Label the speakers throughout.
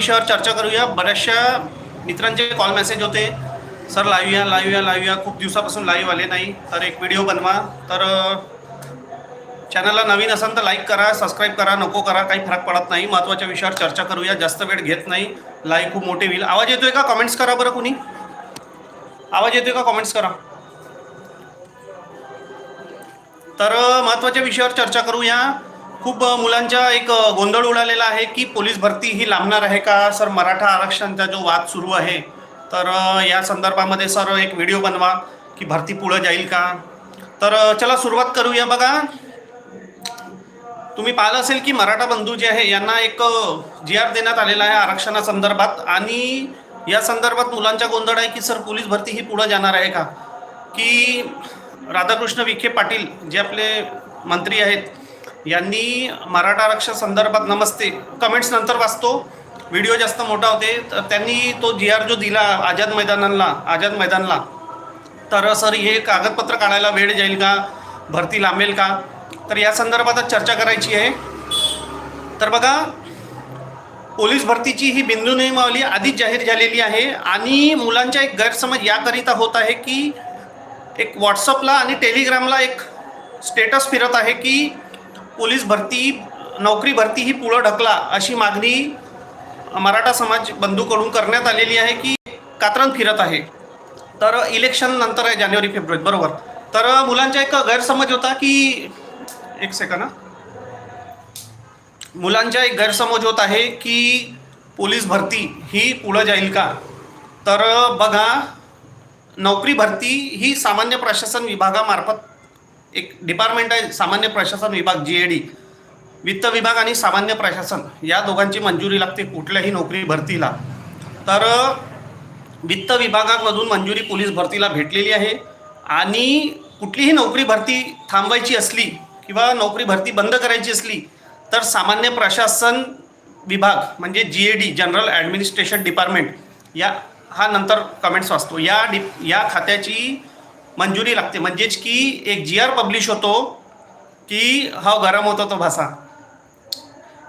Speaker 1: विषयावर चर्चा करूया. बऱ्याचशा मित्रांचे कॉल मेसेज होते. सर लाईव्ह या लाईव्ह या लाईव्ह या. खूप दिवसापासून लाईव्ह आले नाही. तर एक व्हिडिओ बनवा. तर चॅनलला नवीन असाल तर लाईक करा सबस्क्राईब करा नको करा. काही फरक पडत नाही. महत्त्वाच्या विषयावर चर्चा करूया. जास्त वेळ घेत नाही. लाईव्ह खूप मोठे होईल. आवाज येतोय का? कमेंट्स करा बरं कुणी. आवाज येतोय का? कमेंट्स करा. तर महत्त्वाच्या विषयावर चर्चा करूया. खूप मुलांच्या एक गोंधळ उडालेला आहे की पोलीस भरती ही लांबणार आहे का? सर मराठा आरक्षणचा जो वाद सुरू आहे तर या संदर्भामध्ये सर एक व्हिडिओ बनवा की भरती पुढं जाईल का? तर चला सुरुवात करूया. बघा तुम्ही पाहिलं असेल की मराठा बंधू जे आहे यांना एक जी आर देण्यात आलेला आहे आरक्षणासंदर्भात आणि या संदर्भात मुलांचा गोंधळ आहे की सर पोलीस भरती ही पुढं जाणार आहे का? की राधाकृष्ण विखे पाटील जे आपले मंत्री आहेत यांनी मराठा आरक्षण संदर्भात नमस्ते कमेंट्स नंतर वाचतो. व्हिडिओ जास्त मोठा होते तर त्यांनी तो जी आर जो दिला आझाद मैदानाला आझाद मैदानला तर सर हे कागदपत्र काढायला वेळ जाईल का? भरती लांबेल का? तर या संदर्भातच चर्चा करायची आहे. तर बघा पोलीस भरतीची ही बिंदू नियमावली आधीच जाहीर झालेली आहे आणि मुलांचा एक गैरसमज याकरिता होत आहे की एक व्हॉट्सअपला आणि टेलिग्रामला एक स्टेटस फिरत आहे की पोलीस भरती नोकरी भरती ही पुढं ढकला अशी मागणी मराठा समाज बंधूकडून करण्यात आलेली आहे की कात्रण फिरत आहे. तर इलेक्शन नंतर आहे जानेवारी फेब्रुवारी बरोबर. तर मुलांचा एक गैरसमज होता की एक सेकंड मुलांचा एक गैरसमज होत आहे की पोलीस भरती ही पुढं जाईल का? तर बघा नोकरी भरती ही सामान्य प्रशासन विभागामार्फत एक डिपार्टमेंट आहे सामान्य प्रशासन विभाग जी ए डी वित्त विभाग आणि सामान्य प्रशासन या दोघांची मंजुरी लागते कुठल्याही नोकरी भरतीला. तर वित्त विभागामधून मंजुरी पोलीस भरतीला भेटलेली आहे. आणि कुठलीही नोकरी भरती थांबवायची असली किंवा नोकरी भरती बंद करायची असली तर सामान्य प्रशासन विभाग म्हणजे G A D general administration department या हा नंतर कमेंट्स वाचतो. या डि या खात्याची मंजुरी लागते. म्हणजेच की एक जी आर पब्लिश होतो की हा गरम होतो तो भासा.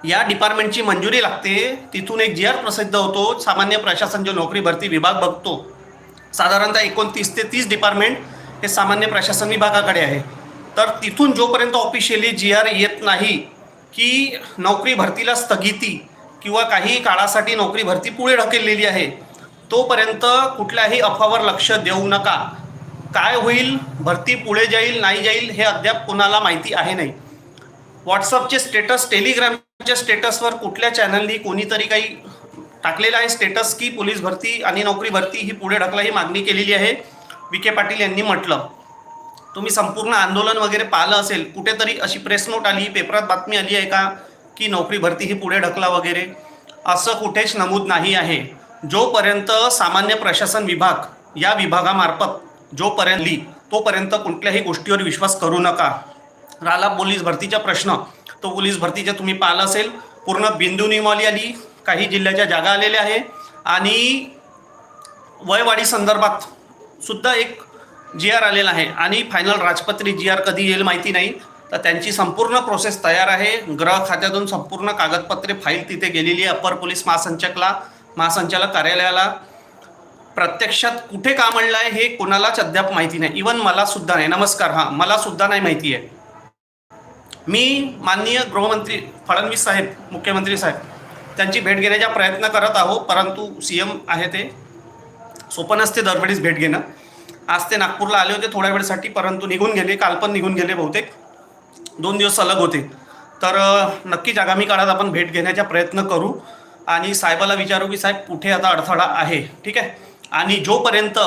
Speaker 1: या डिपार्टमेंटची मंजुरी लागते. तिथून एक जी आर प्रसिद्ध होतो. सामान्य प्रशासन जो नोकरी भरती विभाग बघतो साधारणतः एकोणतीस ते तीस डिपार्टमेंट हे सामान्य प्रशासन विभागाकडे आहे. तर तिथून जोपर्यंत ऑफिशियली जी आर येत नाही की नोकरी भरतीला स्थगिती किंवा काही काळासाठी नोकरी भरती पुढे ढकललेली आहे तोपर्यंत कुठल्याही अफवावर लक्ष देऊ नका. काय होईल भरती पुढे जाईल नाही जाईल हे अद्याप कोणाला माहिती आहे नाही. व्हॉट्सअपचे स्टेटस टेलिग्रामच्या स्टेटसवर कुठल्या चॅनलनी कोणीतरी काही टाकलेलं आहे स्टेटस की पोलीस भरती आणि नोकरी भरती ही पुढे ढकला ही मागणी केलेली आहे विखे पाटील यांनी म्हटलं. तुम्ही संपूर्ण आंदोलन वगैरे पाहिलं असेल कुठेतरी अशी प्रेस नोट आली पेपरात बातमी आली आहे का की नोकरी भरती ही पुढे ढकला वगैरे असं कुठेच नमूद नाही आहे. जोपर्यंत सामान्य प्रशासन विभाग या विभागामार्फत जोपर्यंत ली तोपर्यंत कुठल्याही गोष्टीवर विश्वास करू नका. राहिला पोलीस भरतीचा प्रश्न तो पोलीस भरतीचा तुम्ही पाहिला असेल. पूर्ण बिंदू नियमावली आली काही जिल्ह्याच्या जागा आलेल्या आहे. आणि वयवाढी संदर्भात सुद्धा एक जी आर आलेला आहे. आणि फायनल राजपत्री जी आर कधी येईल माहिती नाही. तर त्यांची संपूर्ण प्रोसेस तयार आहे. ग्रह खात्यातून संपूर्ण कागदपत्रे फाईल तिथे गेलेली आहे. अप्पर पोलीस महासंचालकला महासंचालक कार्यालयाला. प्रत्यक्षात कुठे काम आणलं आहे हे कोणालाच अद्याप माहिती नाही. इवन मला सुद्धा नाही. नमस्कार. हां मला सुद्धा नाही माहिती आहे मी माननीय गृहमंत्री फडणवीस साहेब मुख्यमंत्री साहेब त्यांची भेट घेण्याचा प्रयत्न करत आहो परंतु सी एम आहे ते. सोपं नसते दरवेळीच भेट घेणं. आज ते नागपूरला आले होते थोड्या वेळसाठी परंतु निघून गेले. काल पण निघून गेले बहुतेक. दोन दिवस सलग होते. तर नक्कीच आगामी काळात आपण भेट घेण्याचा प्रयत्न करू. आणि साहेबाला विचारू की साहेब कुठे आता अडथळा आहे? ठीक आहे? आणि जोपर्यंत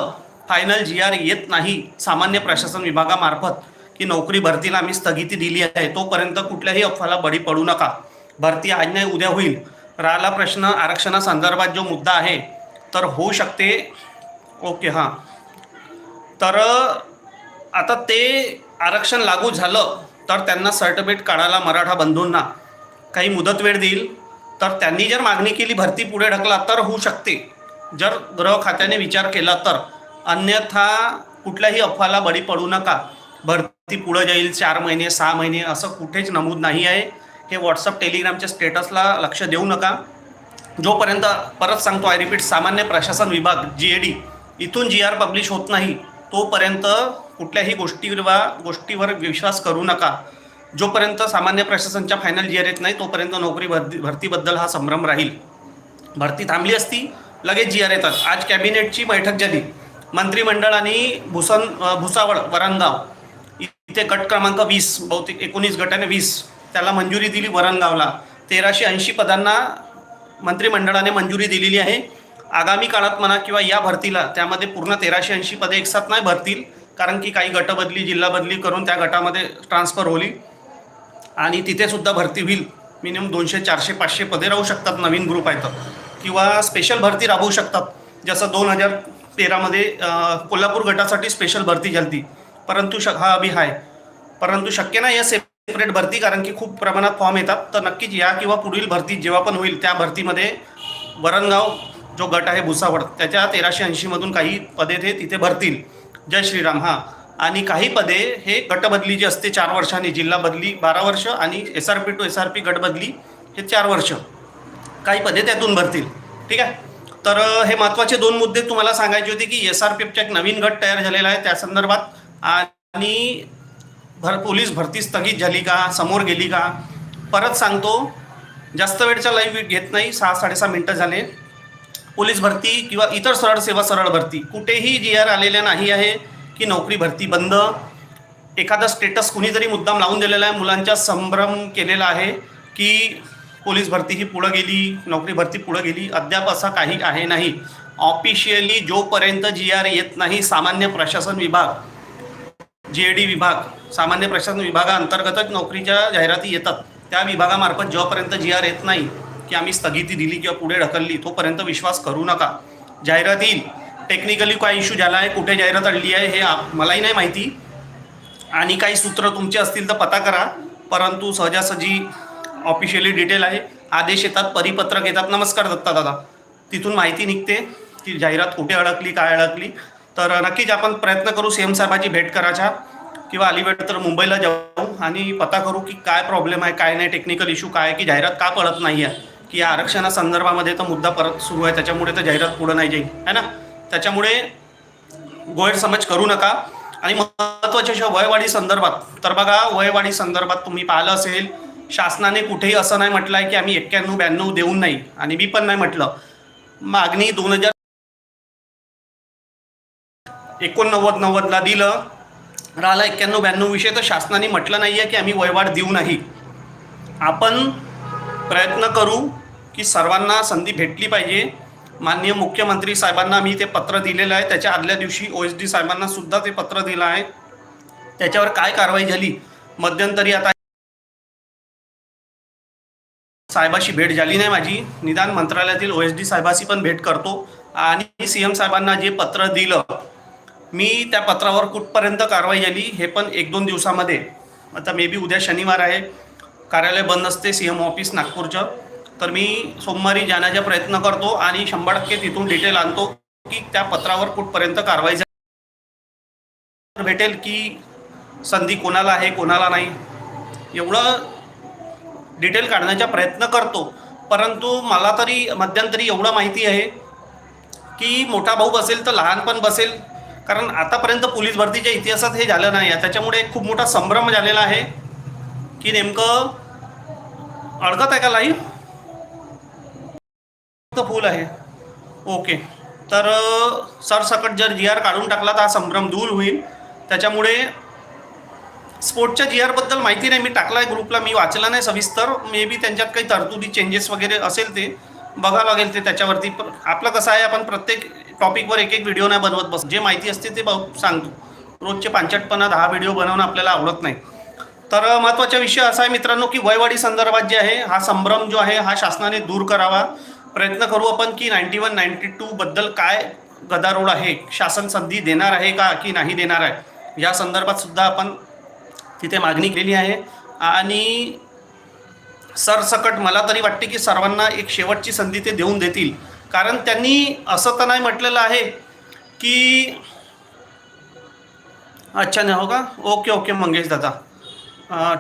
Speaker 1: फायनल जी आर येत नाही सामान्य प्रशासन विभागामार्फत की नोकरी भरतीला आम्ही स्थगिती दिली आहे तोपर्यंत कुठल्याही अफवाला बळी पडू नका. भरती आज नाही उद्या होईल. राहिला प्रश्न आरक्षणासंदर्भात जो मुद्दा आहे तर होऊ शकते. ओके हां. तर आता ते आरक्षण लागू झालं तर त्यांना सर्टिफिकेट काढायला मराठा बंधूंना काही मुदत वेळ देईल. तर त्यांनी जर मागणी केली भरती पुढे ढकला तर होऊ शकते. जर गृह खात्याने विचार केला तर अन्यथा कुठल्याही अफवाला बळी पडू नका. भरती पुढं जाईल चार महिने सहा महिने असं कुठेच नमूद नाही आहे. हे व्हॉट्सअप टेलिग्रामच्या स्टेटसला लक्ष देऊ नका. जोपर्यंत परत सांगतो आय रिपीट सामान्य प्रशासन विभाग जी ए डी इथून जी आर पब्लिश होत नाही तोपर्यंत कुठल्याही गोष्टीवर वा गोष्टीवर विश्वास करू नका. जोपर्यंत सामान्य प्रशासनच्या फायनल जी आर येत नाही तोपर्यंत नोकरी भरती भरतीबद्दल हा संभ्रम राहील. भरती थांबली असती लगेच जी आर येतात. आज कॅबिनेटची बैठक झाली. मंत्रिमंडळ आणि भुसन भुसावळ वरणगाव इथे गट क्रमांक वीस बहुतेक एकोणीस गटाने वीस त्याला मंजुरी दिली वरणगावला. तेराशे ऐंशी पदांना मंत्रिमंडळाने मंजुरी दिलेली आहे. आगामी काळात म्हणा किंवा या भरतीला त्यामध्ये पूर्ण तेराशे ऐंशी पदे एकसाथ नाही भरतील कारण की काही गटबदली जिल्हा बदली करून त्या गटामध्ये ट्रान्सफर होईल. आणि तिथेसुद्धा भरती होईल. मिनिमम दोनशे चारशे पाचशे पदे राहू शकतात नवीन ग्रुप आहेत. किंवा स्पेशल भरती राबवू शकतात. जसं दोन हजार तेरामध्ये कोल्हापूर गटासाठी स्पेशल भरती झाली परंतु श हा अभि आहे परंतु शक्य नाही या सेपरेट भरती कारण की खूप प्रमाणात फॉर्म येतात. तर नक्कीच या किंवा पुढील भरती जेव्हा पण होईल त्या भरतीमध्ये वरणगाव जो गट आहे भुसावळ त्याच्या तेराशे ऐंशीमधून काही पदे ते तिथे भरतील. जय श्रीराम हां. आणि काही पदे हे गटबदली जी असते चार वर्षांनी जिल्हा बदली बारा वर्ष आणि S R P to S R P गटबदली हे चार वर्ष. काही पदे त्यातून भरतील. ठीक आहे? तर हे महत्त्वाचे दोन मुद्दे तुम्हाला सांगायचे होते की एस आर पी एफचा एक नवीन गट तयार झालेला आहे त्या संदर्भात. आणि भर पोलीस भरती स्थगित झाली का? समोर गेली का? परत सांगतो जास्त वेळचा लाईव्ह घेत नाही सहा साडेसहा मिनटं झाले. पोलीस भरती किंवा इतर सरळ सेवा सरळ भरती. कुठेही जी आर आलेल्या नाही आहे की नोकरी भरती बंद. एखादा स्टेटस कुणीतरी मुद्दाम लावून दिलेला आहे मुलांच्या संभ्रम केलेला आहे की पोलीस भरती ही पुढं गेली नोकरी भरती पुढं गेली. अद्याप असा काही आहे नाही. ऑफिशियली जोपर्यंत जी आर येत नाही सामान्य प्रशासन विभाग जी ए डी विभाग सामान्य प्रशासन विभागाअंतर्गतच नोकरीच्या जाहिराती येतात. त्या विभागामार्फत जोपर्यंत जी आर येत नाही की आम्ही स्थगिती दिली किंवा पुढे ढकलली तोपर्यंत विश्वास करू नका. जाहिरात येईल. टेक्निकली काय इश्यू झाला आहे कुठे जाहिरात आणली आहे हे मलाही नाही माहिती. आणि काही सूत्र तुमचे असतील तर पता करा. परंतु सहजासहजी ऑफिशियली डिटेल आहे. आदेश येतात परिपत्रक येतात. नमस्कार दत्ता दादा. तिथून माहिती निघते की जाहिरात कुठे अडकली काय अडकली. तर नक्कीच आपण प्रयत्न करू सी एम साहेबाची भेट करायचा. किंवा अलिवेळ तर मुंबईला जाऊ आणि पता करू की काय प्रॉब्लेम आहे काय नाही टेक्निकल इश्यू काय की जाहिरात का पडत नाही आहे. की या आरक्षणासंदर्भामध्ये तर मुद्दा परत सुरू आहे. त्याच्यामुळे तर जाहिरात पुढं नाही जाईल. है ना? त्याच्यामुळे गैरसमज करू नका. आणि महत्त्वाच्या अशा वयवाढी संदर्भात तर बघा वयवाढी संदर्भात तुम्ही पाहिलं असेल शासनाने कुठेही असं नाही म्हटलं आहे की आम्ही एक्क्याण्णव ब्याण्णव देऊन नाही. आणि मी पण नाही म्हटलं. मागणी दोन हजार एकोणनव्वद नव्वदला दिलं. राहिला एक्क्याण्णव ब्याण्णव विषय तर शासनाने म्हटलं नाही आहे की आम्ही वयवाढ देऊ नाही. आपण प्रयत्न करू की सर्वांना संधी भेटली पाहिजे. माननीय मुख्यमंत्री साहेबांना मी ते पत्र दिलेलं आहे. त्याच्या आदल्या दिवशी ओ एस डी साहेबांना सुद्धा ते पत्र दिलं आहे. त्याच्यावर काय कारवाई झाली? मध्यंतरी आता साहेबाशी भेट झाली नाही माझी. निदान मंत्रालयातील ओ एस डी साहेबाशी पण भेट करतो. आणि सी एम साहेबांना जे पत्र दिलं मी त्या पत्रावर कुठपर्यंत कारवाई झाली हे पण एक दोन दिवसामध्ये. आता मे बी उद्या शनिवार आहे. कार्यालय बंद असते सी एम ऑफिस नागपूरचं. तर मी सोमवारी जाण्याचा प्रयत्न करतो आणि शंभर टक्के तिथून डिटेल आणतो की त्या पत्रावर कुठपर्यंत कारवाई झाली. भेटेल की संधी कोणाला आहे कोणाला नाही. एवढं डिटेल काढण्याचा प्रयत्न करतो. परंतु मला तरी मध्यंतरी एवढं माहिती आहे की मोठा भाऊ बसेल तर लहान पण बसेल. कारण आतापर्यंत पोलीस भरतीच्या इतिहासात हे झालं नाही आहे. त्याच्यामुळे एक खूप मोठा संभ्रम झालेला आहे की नेमकं अडकत आहे का लाईव्ह फक्त फुल आहे. ओके. तर सरसकट जर जी आर काढून टाकला तर हा संभ्रम दूर होईल. त्याच्यामुळे स्पोर्टच्या जी आरबद्दल माहिती नाही मी टाकला आहे ग्रुपला मी वाचला नाही सविस्तर. मे बी त्यांच्यात काही तरतुदी चेंजेस वगैरे असेल ते बघावं लागेल ते त्याच्यावरती. पण आपलं कसं आहे आपण प्रत्येक टॉपिकवर एक एक व्हिडिओ नाही बनवत बस जे माहिती असते ते बघ सांगतो. रोजचे पांचटपणा दहा व्हिडिओ बनवणं आपल्याला आवडत नाही. तर महत्त्वाचा विषय असा आहे मित्रांनो की वयवाढी संदर्भात जे आहे हा संभ्रम जो आहे हा शासनाने दूर करावा. प्रयत्न करू आपण की नाईन्टी वन नाईन्टी टूबद्दल काय गदारोळ आहे शासन संधी देणार आहे का की नाही देणार आहे. या संदर्भात सुद्धा आपण तिथे मागणी केलेली आहे. आणि सरसकट मला तरी वाटते की सर्वांना एक शेवटची संधी ते देऊन देतील. कारण त्यांनी असं तर नाही म्हटलेलं आहे की अच्छा नाही हो का? ओके ओके मंगेश दादा.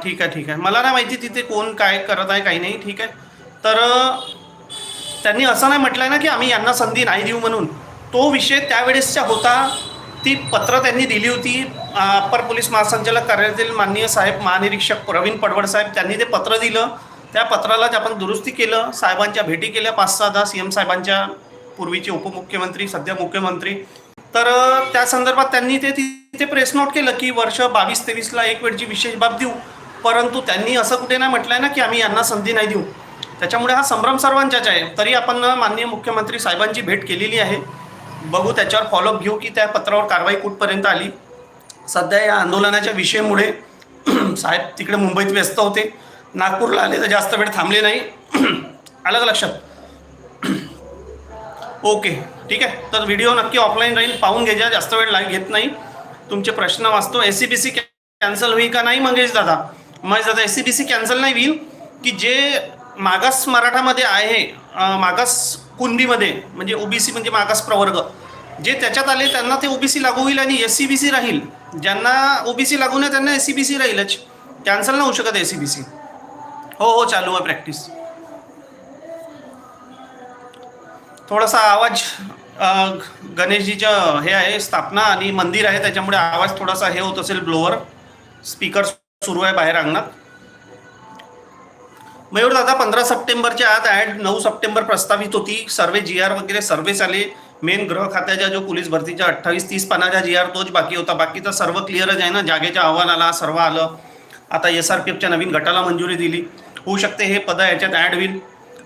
Speaker 1: ठीक आहे ठीक आहे. मला नाही माहिती तिथे कोण काय करत आहे काही नाही ठीक आहे. तर त्यांनी असं नाही म्हटलं आहे ना की आम्ही यांना संधी नाही देऊ म्हणून. तो विषय त्यावेळेसचा होता. ती पत्र त्यांनी दिली होती अप्पर पोलीस महासंचालक कार्यालयातील माननीय साहेब महानिरीक्षक प्रवीण पडवड साहेब त्यांनी ते पत्र दिलं. त्या पत्रालाच आपण दुरुस्ती केलं. साहेबांच्या भेटी केल्या पाच सहा दहा सी एम साहेबांच्या पूर्वीचे उपमुख्यमंत्री सध्या मुख्यमंत्री. तर त्या संदर्भात त्यांनी ते तिथे प्रेस नोट केलं की वर्ष बावीस तेवीसला एक वेळची विशेष बाब देऊ. परंतु त्यांनी असं कुठे नाही म्हटलं आहे ना की आम्ही यांना संधी नाही देऊ. त्याच्यामुळे हा संभ्रम सर्वांच्याच आहे. तरी आपण माननीय मुख्यमंत्री साहेबांची भेट केलेली आहे. बघू त्याच्यावर फॉलोअप घेऊ की त्या पत्रावर कारवाई कुठपर्यंत आली. सध्या या आंदोलनाच्या विषयामुळे साहेब तिकडे मुंबईत व्यस्त होते. नागपूरला आले तर जास्त वेळ थांबले नाही. आलं का लक्षात. ओके ठीक आहे. तर व्हिडिओ नक्की ऑफलाईन राहील. पाहून घ्या जास्त वेळ लाईव्ह घेत नाही. तुमचे प्रश्न वाचतो. S C B C cancel होईल का नाही मंगेश दादा? महेश दादा S C B C cancel नाही होईल? की जे मागास मराठामध्ये आहे मागास कुणबीमध्ये म्हणजे ओबीसी म्हणजे मागास प्रवर्ग जे त्याच्यात आले त्यांना ते ओबीसी लागू होईल आणि एस सी बी सी राहील. ज्यांना ओबीसी लागू नाही त्यांना एस सी बी सी राहीलच. कॅन्सल नाही होऊ शकत एस सी बी सी. हो हो चालू आहे प्रॅक्टिस. थोडासा आवाज गणेशजीच्या गणेशजीचं हे आहे स्थापना आणि मंदिर आहे त्याच्यामुळे आवाज थोडासा हे होत असेल ब्लोअर स्पीकर सुरू आहे बाहेर अंगणात. मयूर दादा पंधरा सप्टेंबरच्या आत ॲड नऊ सप्टेंबर प्रस्तावित होती. सर्वे जी आर वगैरे सर्वेच आले. मेन गृह खात्याच्या जो पोलीस भरतीच्या अठ्ठावीस तीस पानाच्या जी आर तोच बाकी होता. बाकी तर सर्व क्लिअरच आहे ना. जागेच्या अहवालाला सर्व आलं. आता एस आर पी एफच्या नवीन गटाला मंजुरी दिली. होऊ शकते हे पद याच्यात ॲड होईल.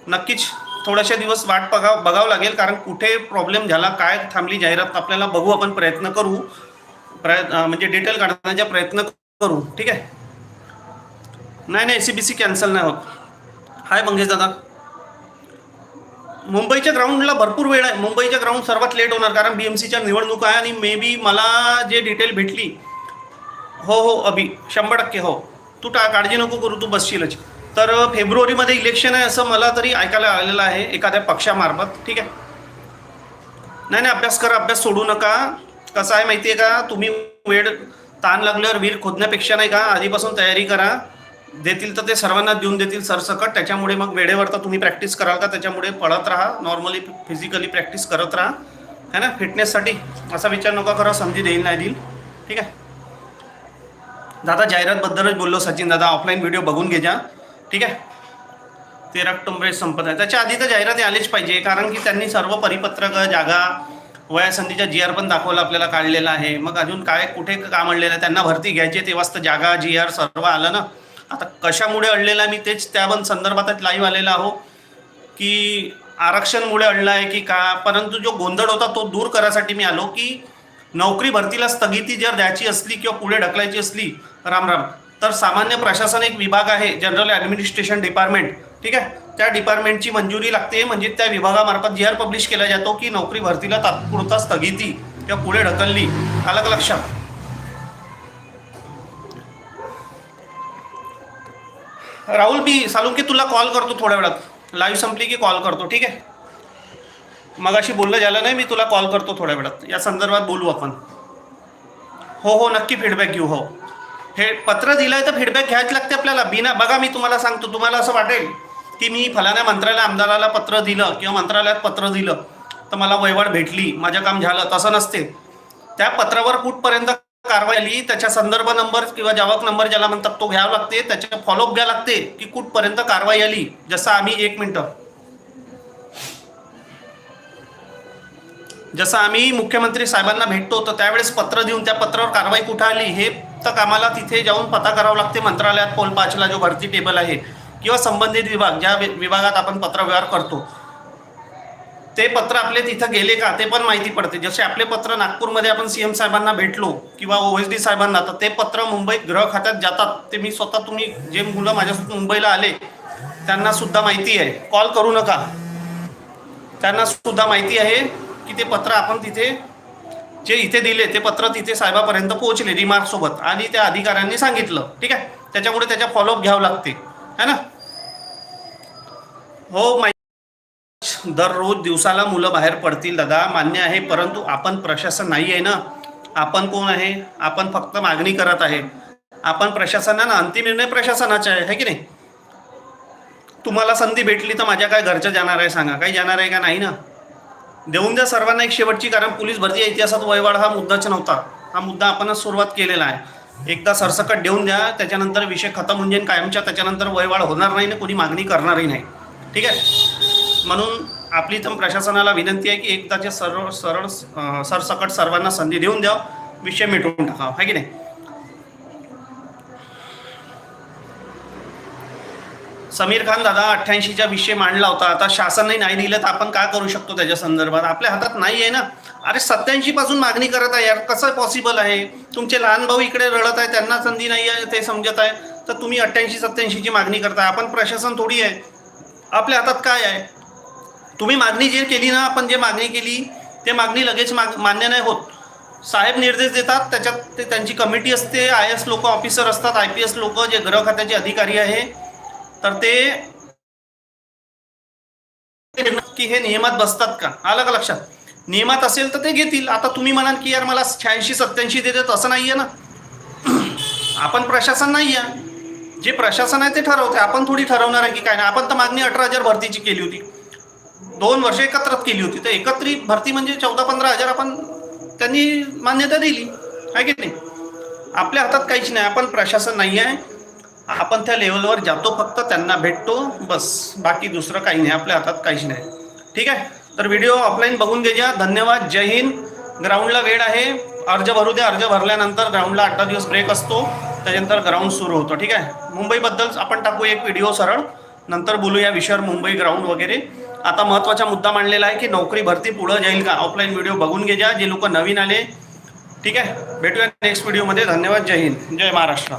Speaker 1: नक्कीच थोडेसे दिवस वाट बघाव बघावं लागेल कारण कुठे प्रॉब्लेम झाला काय थांबली जाहिरात आपल्याला बघू आपण प्रयत्न करू. प्रयत्न म्हणजे डिटेल काढण्याचा प्रयत्न करू. ठीक आहे? नाही नाही सी बी सी कॅन्सल नाही होत. हाय मंगेश दादा. मुंबईच्या ग्राउंडला भरपूर वेळ आहे. मुंबईच्या ग्राउंड सर्वात लेट होणार कारण बी एम सीच्या निवडणूक आहे आणि मे बी मला जे डिटेल भेटली हो हो अभि शंभर टक्के हो. तू टा काळजी नको करू तू बसशीलच. तर फेब्रुवारीमध्ये इलेक्शन आहे असं मला तरी ऐकायला आलेलं आहे एखाद्या पक्षामार्फत ठीक आहे? नाही नाही अभ्यास करा अभ्यास सोडू नका. कसं आहे माहिती आहे का? तुम्ही वेळ ताण लागल्यावर वीर खोदण्यापेक्षा नाही का? आधीपासून तयारी करा. देतील तर ते सर्वांना देऊन देतील सरसकट. त्याच्यामुळे मग वेळेवर तर तुम्ही प्रॅक्टिस कराल का? त्याच्यामुळे पळत राहा. नॉर्मली फिजिकली प्रॅक्टिस करत राहा. है ना? फिटनेससाठी असा विचार नका करा. संधी देईल नाही देईल. ठीक आहे? दादा जाहिरातबद्दलच बोललो सचिन दादा. ऑफलाईन व्हिडिओ बघून घ्या ठीक आहे? तेरा ऑक्टोबर संपत आहे. त्याच्या आधी तर जाहिराती आलीच पाहिजे. कारण की त्यांनी सर्व परिपत्रक जागा वयासंधीचा जी आर पण दाखवला आपल्याला काढलेला आहे. मग अजून काय कुठे का म्हणलेलं आहे? त्यांना भरती घ्यायची तेव्हाच तर जागा जी आर सर्व आलं ना? आता कशामुळे अडलेलं आहे मी तेच त्या पण संदर्भातच लाईव्ह आलेला आहो की आरक्षणमुळे अडला आहे की का परंतु जो गोंधळ होता तो दूर करायसाठी मी आलो की नोकरी भरतीला स्थगिती जर द्यायची असली किंवा पुढे ढकलायची असली राम राम तर सामान्य प्रशासन एक विभाग आहे जनरल ॲडमिनिस्ट्रेशन डिपार्टमेंट ठीक आहे? त्या डिपार्टमेंटची मंजुरी लागते म्हणजे त्या विभागामार्फत जी आर पब्लिश केला जातो की नोकरी भरतीला तात्पुरता स्थगिती किंवा पुढे ढकलली अलग लक्षात? राहुल मी सालुंके तुला कॉल करतो थोड्या वेळात. लाईव्ह संपली की कॉल करतो ठीक आहे? मगाशी बोलणं झालं नाही मी तुला कॉल करतो थोड्या वेळात. या संदर्भात बोलू आपण. हो हो नक्की फीडबॅक घेऊ हो. हे पत्र दिलं आहे तर फीडबॅक घ्यायच लागते आपल्याला. बिना बघा मी तुम्हाला सांगतो तुम्हाला असं वाटेल की मी फलाण्या मंत्रालय आमदाराला पत्र दिलं किंवा मंत्रालयात पत्र दिलं तर मला वहिवाट भेटली माझं काम झालं तसं नसते. त्या पत्रावर कुठपर्यंत कारवाई आली त्याच्या संदर्भ नंबर किंवा जावक नंबर ज्याला म्हणतात तो घ्यावा लागते त्याच्या फॉलोअप घ्यावं लागते की कुठपर्यंत कारवाई आली जसं आम्ही एक मिनटं. जसं आम्ही मुख्यमंत्री साहेबांना भेटतो तर त्यावेळेस पत्र देऊन त्या पत्रावर कारवाई कुठं आली हे तर आम्हाला तिथे जाऊन पता करावं लागते मंत्रालयात पोल पाचला जो भरती टेबल आहे किंवा संबंधित विभाग ज्या विभागात आपण पत्रव्यवहार करतो. ते पत्र आपले तिथं गेले का ते पण माहिती पडते. जसे आपले पत्र नागपूरमध्ये आपण सीएम साहेबांना भेटलो किंवा ओ एस डी साहेबांना तर ते पत्र मुंबईत गृह खात्यात जातात. ते मी स्वतः तुम्ही जे मुलं माझ्यासोबत मुंबईला आले त्यांना सुद्धा माहिती आहे. कॉल करू नका. त्यांना सुद्धा माहिती आहे की ते पत्र आपण तिथे जे इथे दिले ते पत्र तिथे साहेबापर्यंत पोहोचले रिमार्क सोबत आणि त्या अधिकाऱ्यांनी सांगितलं. ठीक आहे? त्याच्यामुळे त्याच्या फॉलोअप घ्यावं लागते. है ना? हो माहिती दररोज दिवसाला मुलं बाहेर पडतील दादा. मान्य आहे परंतु आपण प्रशासन नाही आहे ना. आपण कोण आहे? आपण फक्त मागणी करत आहे. आपण प्रशासनानं अंतिम निर्णय प्रशासनाचा आहे की नाही? तुम्हाला संधी भेटली तर माझ्या काय घरच्या जाणार आहे सांगा. काही जाणार आहे का? नाही ना. देऊन द्या सर्वांना एक शेवटची कारण पोलीस भरती इतिहासात वयवाड हा मुद्दाच नव्हता. हा मुद्दा आपणच सुरुवात केलेला आहे. एकदा सरसकट देऊन द्या त्याच्यानंतर विषय खतम होऊन जाईल कायमच्या त्याच्यानंतर वयवाड होणार नाही ना कोणी मागणी करणारही नाही. ठीक आहे? म्हणून आपली तर प्रशासनाला विनंती आहे की एकदाचे सरळ सरळ सरसकट सर्वांना संधी देऊन द्या. विषय मिटवून टाकावा. आहे की नाही? समीर खान दादा अठ्ठ्याऐंशीचा विषय मांडला होता. आता शासनने नाही दिलं तर आपण काय करू शकतो त्याच्या संदर्भात? आपल्या हातात नाही आहे ना? अरे सत्याऐंशी पासून मागणी करत आहे यार. कसं पॉसिबल आहे? तुमचे लहान भाऊ इकडे रडत आहे त्यांना संधी नाही आहे ते समजत आहे. तर तुम्ही अठ्ठ्याऐंशी सत्याऐंशीची मागणी करताय. आपण प्रशासन थोडी आहे. आपल्या हातात काय आहे? तुम्ही मागणी जे केली ना आपण जे मागणी केली ते मागणी लगेच माग मान्य नाही होत. साहेब निर्देश देतात त्याच्यात ते त्यांची कमिटी असते आय एस लोक ऑफिसर असतात आय पी एस लोक जे गृह खात्याचे अधिकारी आहे. तर ते की हे नियमात बसतात का? आलं का लक्षात? नियमात असेल तर ते घेतील. आता तुम्ही म्हणाल की यार मला शहाऐंशी सत्याऐंशी देतात असं नाही आहे ना. आपण प्रशासन नाही आहे जे प्रशासन आहे ते ठरवते आपण थोडी ठरवणार आहे की काय नाही. आपण तर मागणी अठरा हजार भरतीची केली होती. दोन वर्ष एकत्रित केली होती. तर एकत्रित भरती म्हणजे चौदा पंधरा हजार आपण त्यांनी मान्यता दिली. आहे की नाही? आपल्या हातात काहीच नाही. आपण प्रशासन नाही आहे आपण त्या लेवलवर जातो फक्त त्यांना भेटतो बस. बाकी दुसरं काही नाही. आपल्या हातात काहीच नाही. ठीक आहे? तर व्हिडिओ ऑफलाईन बघून घ्या. धन्यवाद. जय हिंद. ग्राउंडला वेळ आहे. अर्ज भरू द्या. अर्ज भरल्यानंतर ग्राउंडला आठ दिवस ब्रेक असतो. त्याच्यानंतर ग्राउंड सुरू होतो. ठीक आहे? मुंबईबद्दल आपण टाकू एक व्हिडिओ सरळ. नंतर बोलू या विषयावर मुंबई ग्राउंड वगैरे. आता महत्त्वाचा मुद्दा मांडलेला आहे की नोकरी भरती पुढं जाईल का? ऑफलाईन व्हिडिओ बघून घेजा जे. लोक नवीन आले ठीक आहे? भेटूया नेक्स्ट व्हिडिओमध्ये धन्यवाद. जय हिंद. जय महाराष्ट्र.